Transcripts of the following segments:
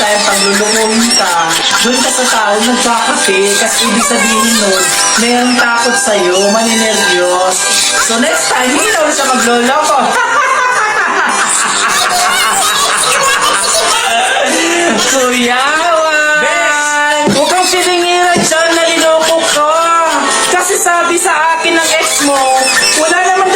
time paglulukuhin ka, dun ka sa tao nagkakape, kasi ibig sabihin nun, mayroong takot sa'yo, maninervyos. So next time, hindi na siya magloloko. Kuyawan! Huwag kang siningiran dyan, naliloko ka! Kasi sabi sa akin ng ex mo, wala naman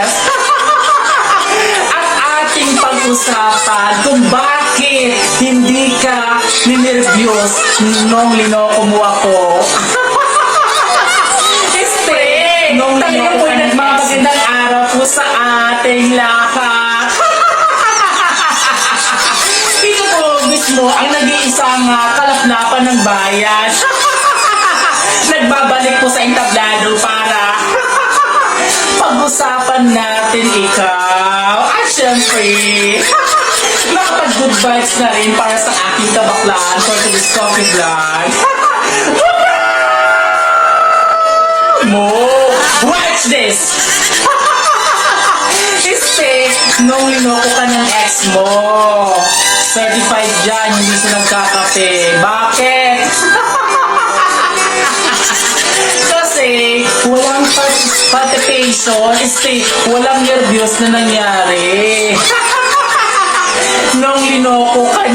Lioness. At ating pag-usapan kung bakit hindi ka ninervyos nung linoko mo ako. Este, nung linoko po nagmamagandang araw po sa ating lahat. Ito po mismo ang nag-iisang uh, kalaplapan ng bayan. Nagbabalik po sa entablado para pag-usapan natin ikaw. At syempre, nakapag-good vibes na rin para sa aking kabaklaan for today's coffee vlog. Mo, watch this! Este, nung linoko ka ng ex mo, certified dyan, hindi siya nagkakape. Bakit? Participation, este, walang nervyos na nangyari. Nung linoko ka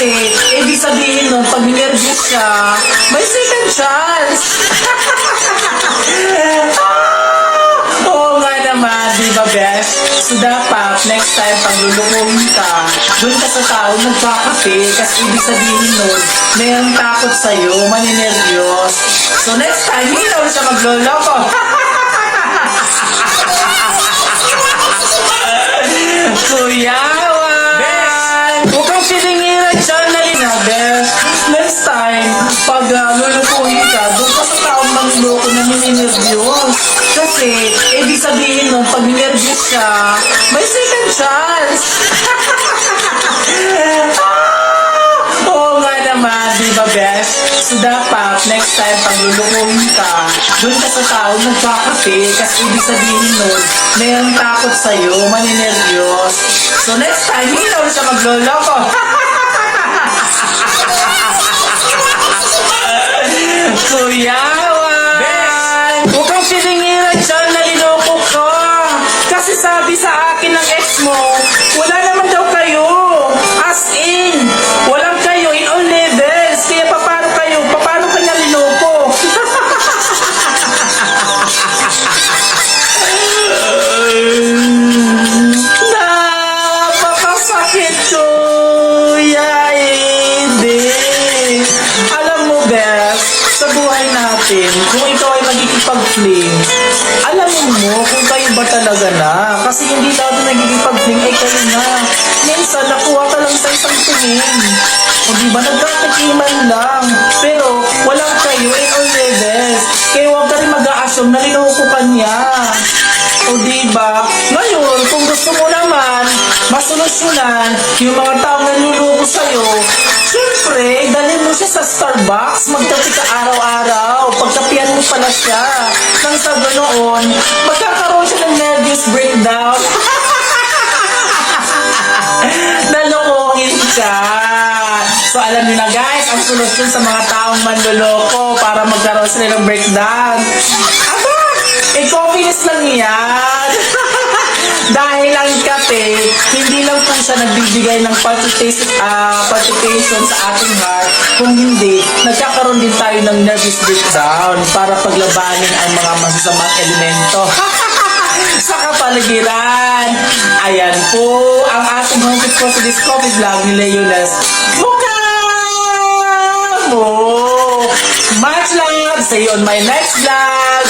Kasi, ibig sabihin nun, pag ninervyos siya, may second chance. Ah! Oo nga naman, di ba, Bes? So, dapat, next time, pag lulukuhin ka, doon ka sa tao nagkakape, kasi ibig sabihin nun, mayroong takot sa'yo, maninervyos. So, next time, hindi na ulit siya magloloko. ninervyos siya, may second chance. Ah! Oo naman, di ba? So, dapat, next time, pag lulukuhin ka, doon ka sa tao nagkakape, kasi ibig sabihin nun, mayroong takot sa'yo, maninervyos. So, next time, hindi na siya magloloko. sa buhay natin, kung ikaw ay magkikipag-fling, alam mo kung kayo ba talaga na. Kasi hindi na nagkikipag-fling, ay kayo na. Minsan, nakuha ka lang sa isang tingin. O di ba, nagkakakiman lang. Pero, walang kayo in all levels. Kaya huwag ka rin mag-a-assume na linoko ka niya. O di ba? Ngayon, kung gusto mo naman, masolusyonan yung mga taong nanluloko sa'yo, syempre, dalhin mo siya sa Starbucks, magkape ka araw-araw, pagkapian mo pala siya. Nang sa ganoon, magkakaroon siya ng nervous breakdown. Nalokohin ka. So alam niyo na guys, ang solusyon sa mga taong manloloko para magkaroon sila ng breakdown. Aba, eh confidence lang yan. hindi siya nagbibigay ng palpitation, ah, palpitation sa ating heart, kung hindi, nagkakaroon din tayo ng nervous breakdown para paglabanin ang mga masasamang elemento. sa kapaligiran. Ayan po ang ating hungkit po sa this vlog ni Leones. Mukha mo! Much love! See you on my next vlog!